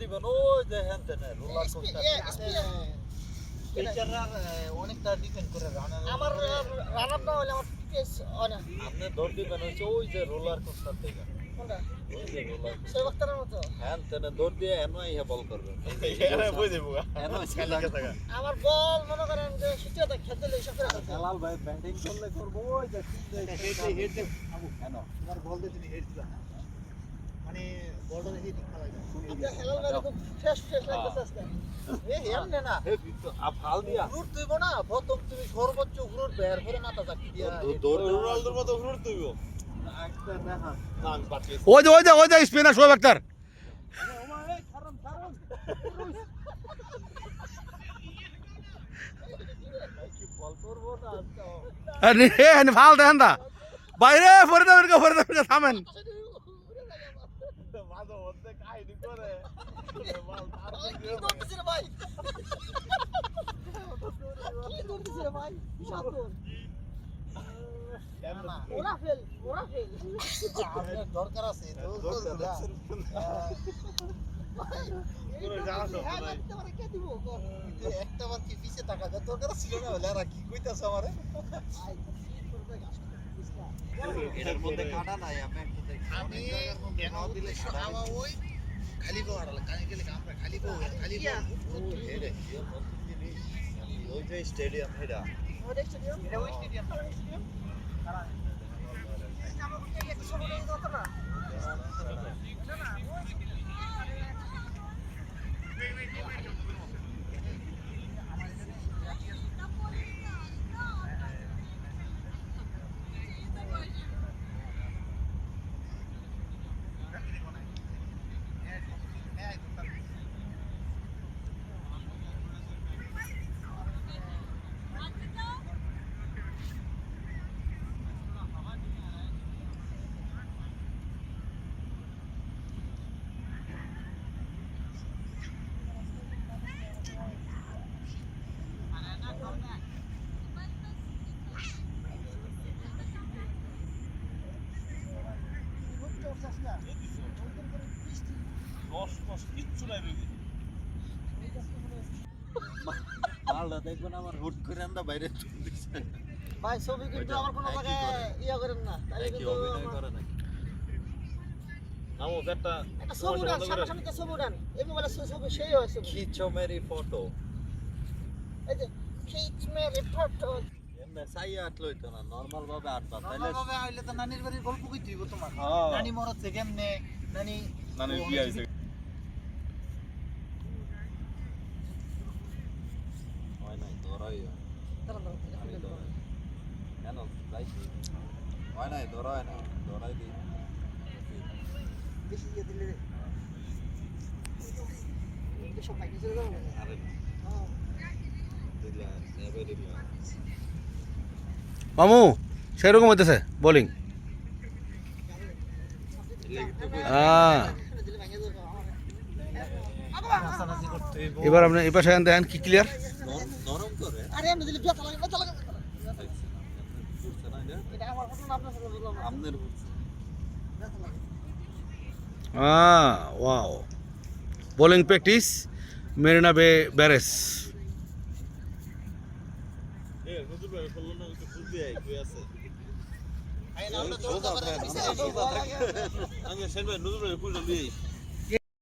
দিবেন ওই যে হ্যান তেনে রোলার অনেকটা ডিপেন্ড করে রানার আমার রানার না হলে আমার কেস হয় না। আপনি দৌড় দিবেন হচ্ছে ওই যে রোলার কোস্টার করবেন আমার বল মনে করেন যে সিটিও খেলতে হেলাল ভাই ব্যাটিং করলে করব ওই যে এনো তোমার বল দিয়ে তুমি হেড দিবা মানে খেলা যায় আপনার হেলাল খুব ফ্রেশ লাগতেছে আজকে এ এমনে না। হে আপ হাল দিয়া। তুইব না প্রথম তুমি সর্বোচ্চ ফ্রুট বের করে মাথা চাকরি দিয়া। দৌড় রোনালদোর মতো ফ্রুট তুইব। ওই যে ওই যে ওই যে স্পিনার শোয়েব আক্তার। আরে ভালো দেখেন দা বাইরে দেবেন কে থামেন। দরকার আছে হ্যাঁ লাগতে পারে কে দিব? কর একটা বার কি পিছে টাকা দরকার ছিল না আর কি কইতাছ আমারে? এটার মধ্যে কাটা নাই আমি একটা কেন দিলে দিলে ওই খালি বউ আড়ালে কানে গেলে আমরা। ওই যে স্টেডিয়াম এটা ওই স্টেডিয়াম এটা ওই স্টেডিয়াম স্টেডিয়াম আমরা কোথায় গেছি সব ওই কথা না না না ওই দশ দশ কিচ্ছু নাই বেবি মালটা দেখবেন আমার হুট করে আমরা বাইরে ভাই ছবি কিন্তু আমার কোনো জায়গায় ইয়া করেন না কি কিন্তু করে নাকি? নামো একটা একটা ছবি উঠান সামনাসামনি একটা ছবি উঠান। এই মোবাইলে ছবি সেই হয় ছবি। খিচো মেরি ফটো এই যে খিচ রিপোর্ট চাই আটলো হইতো না নর্মাল ভাবে আটবা তাইলে নর্মালভাবে আইলে তো নানির বাড়ির গল্প কই দিব তোমার। হ্যাঁ। নানি মরছে কেমনে? নানি নানি বিয়ে হয়েছে হয় নাই ধরাই কেন? যাইছি। হয় নাই ধরাই না ধরাই দিই। বেশি ইয়ে দিলে এসব কিছু আরে দিলা নেবে দিলা। মামু, সেরকম হইতেছে বোলিং এবার আপনি এই পাশে দেখেন কি clear wow bowling practice Marina Bay barrage আমি সেন ভাই ভাবে ফুল দিয়ে